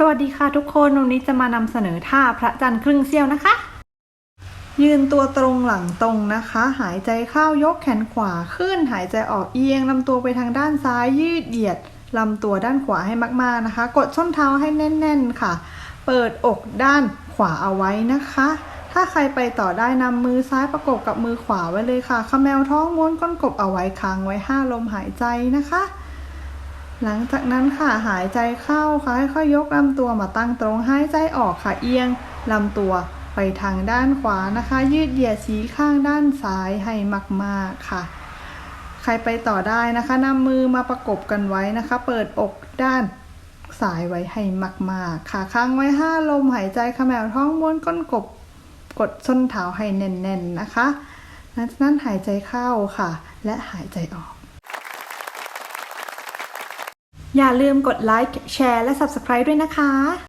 สวัสดีค่ะทุกคนวันนี้จะมานำเสนอท่าพระจันทร์ครึ่งเสี้ยวนะคะ ยืนตัวตรงหลังตรงนะคะ หายใจเข้ายกแขนขวาขึ้น หายใจออกเอียงลำตัวไปทางด้านซ้ายยืดเหยียดลำตัวด้านขวาให้มากๆนะคะ กดส้นเท้าให้แน่น ๆค่ะ เปิดอกด้านขวาเอาไว้นะคะ ถ้าใครไปต่อได้นำมือซ้ายประกบกับมือขวาไว้เลยค่ะขมแมวท้องม้วนก้นกบเอาไว้ค้างไว้ห้าลมหายใจนะคะ หลังจากนั้นค่ะหายใจเข้าค่ะค่อยๆยกลำตัวมาตั้งตรงหายใจออกค่ะเอียงลำตัวไปทางด้านขวานะคะ ยืดเหยียดสีข้างด้านซ้ายให้มากๆค่ะ ใครไปต่อได้นะคะนำมือมาประกบกันไว้นะคะ เปิดอกด้านซ้ายไว้ให้มากๆค่ะค้างไว้ห้าลมหายใจขมแมวท้องม้วนก้นกบกดส้นเท้าให้แน่นๆนะคะหลังจากนั้นหายใจเข้าค่ะ และหายใจออก อย่าลืมกดไลค์แชร์และ Subscribe ด้วยนะคะ